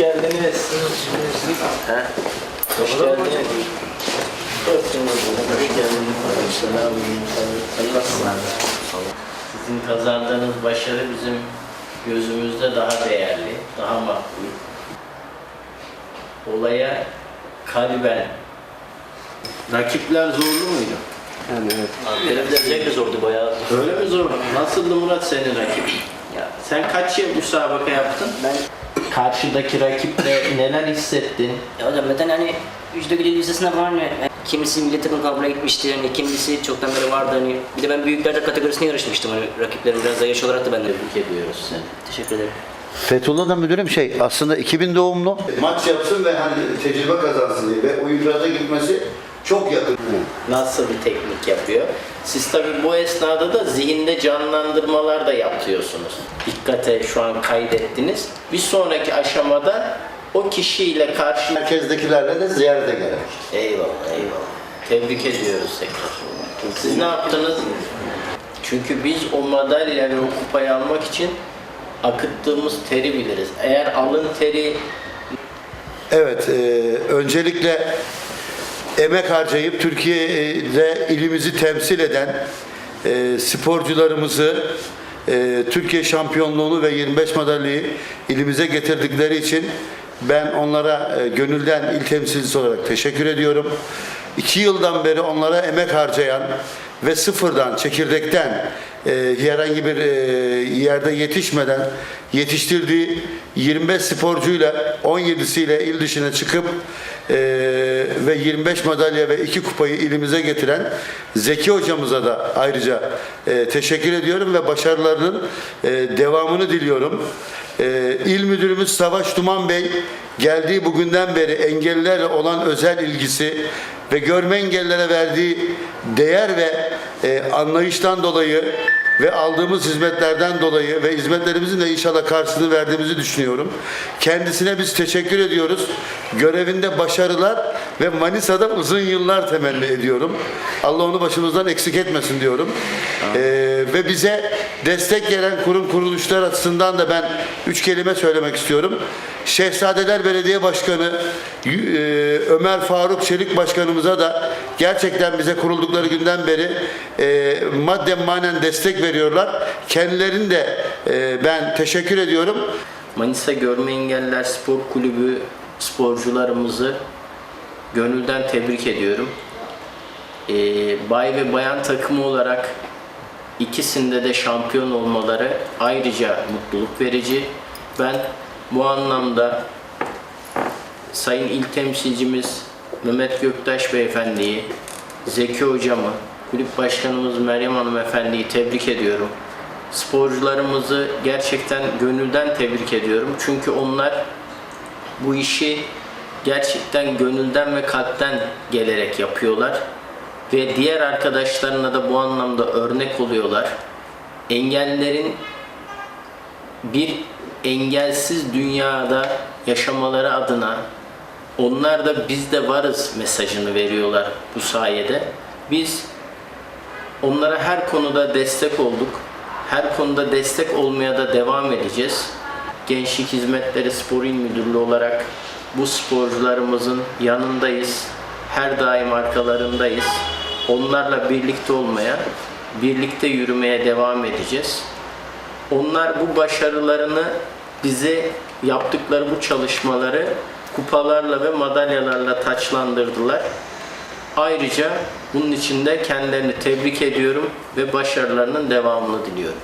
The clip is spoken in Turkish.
geldiniz. Ha? Hoş geldiniz. Hoş geldiniz. Sizin kazandığınız başarı bizim gözümüzde daha değerli, daha makbul. Olaya kalben. Rakipler zorlu muydu? Yani evet. Benim de özellikle zordu bayağı. Öyle mi zor? Nasıldı Murat senin rakip? Ya Sen kaç yıl müsabaka yaptın? ben Karşıdaki rakiple neler hissettin? ya hocam zaten hani Ücdegül'ü lisesine falan hani kimisi milli takım kampına gitmişti hani kimisi çoktan beri vardı hani bir de ben büyüklerde kategorisine yarışmıştım hani rakiplerim biraz da yaş olarak da ben de Tebrik ediyoruz seni. teşekkür ederim. Fethullah da müdürüm şey aslında 2000 doğumlu. Maç yapsın ve hani tecrübe kazansın diye ve oyunculara gitmesi çok yakın. Nasıl bir teknik yapıyor? Siz tabii bu esnada da zihinde canlandırmalar da yapıyorsunuz. Dikkate şu an kaydettiniz. Bir sonraki aşamada o kişiyle karşı... Merkezdekilerle de ziyarete gerek. Eyvallah, eyvallah. Tebrik ediyoruz tekrar. Siz ne yaptınız? Çünkü biz o madalya ve o kupayı almak için akıttığımız teri biliriz. Eğer alın teri Evet, e, öncelikle emek harcayıp Türkiye'de ilimizi temsil eden e, sporcularımızı e, Türkiye şampiyonluğunu ve 25 madalyayı ilimize getirdikleri için ben onlara e, gönülden il temsilcisi olarak teşekkür ediyorum. İki yıldan beri onlara emek harcayan ve sıfırdan, çekirdekten e, herhangi bir e, yerde yetişmeden yetiştirdiği 25 sporcuyla 17'siyle il dışına çıkıp e, ve 25 madalya ve 2 kupayı ilimize getiren Zeki hocamıza da ayrıca e, teşekkür ediyorum ve başarılarının e, devamını diliyorum. E, İl Müdürümüz Savaş Duman Bey geldiği bugünden beri engellilerle olan özel ilgisi ve görme engellilere verdiği değer ve e, anlayıştan dolayı ve aldığımız hizmetlerden dolayı ve hizmetlerimizin de inşallah karşılığını verdiğimizi düşünüyorum. Kendisine biz teşekkür ediyoruz. Görevinde başarılar ve Manisa'da uzun yıllar temenni ediyorum. Allah onu başımızdan eksik etmesin diyorum. Ee, ve bize destek gelen kurum kuruluşlar açısından da ben üç kelime söylemek istiyorum. Şehzadeler Belediye Başkanı e, Ömer Faruk Çelik Başkanımıza da gerçekten bize kuruldukları günden beri e, madden manen destek veriyorlar. Kendilerine de e, ben teşekkür ediyorum. Manisa Görme Engelliler Spor Kulübü sporcularımızı gönülden tebrik ediyorum. Ee, bay ve bayan takımı olarak ikisinde de şampiyon olmaları ayrıca mutluluk verici. Ben bu anlamda Sayın İl Temsilcimiz Mehmet Göktaş Beyefendi'yi, Zeki Hocamı, Kulüp Başkanımız Meryem Hanım Efendi'yi tebrik ediyorum. Sporcularımızı gerçekten gönülden tebrik ediyorum. Çünkü onlar bu işi gerçekten gönülden ve kalpten gelerek yapıyorlar. Ve diğer arkadaşlarına da bu anlamda örnek oluyorlar. Engellerin bir engelsiz dünyada yaşamaları adına onlar da biz de varız mesajını veriyorlar bu sayede. Biz onlara her konuda destek olduk. Her konuda destek olmaya da devam edeceğiz. Gençlik Hizmetleri Spor İl Müdürlüğü olarak bu sporcularımızın yanındayız. Her daim arkalarındayız. Onlarla birlikte olmaya, birlikte yürümeye devam edeceğiz. Onlar bu başarılarını bize yaptıkları bu çalışmaları kupalarla ve madalyalarla taçlandırdılar. Ayrıca bunun için de kendilerini tebrik ediyorum ve başarılarının devamını diliyorum.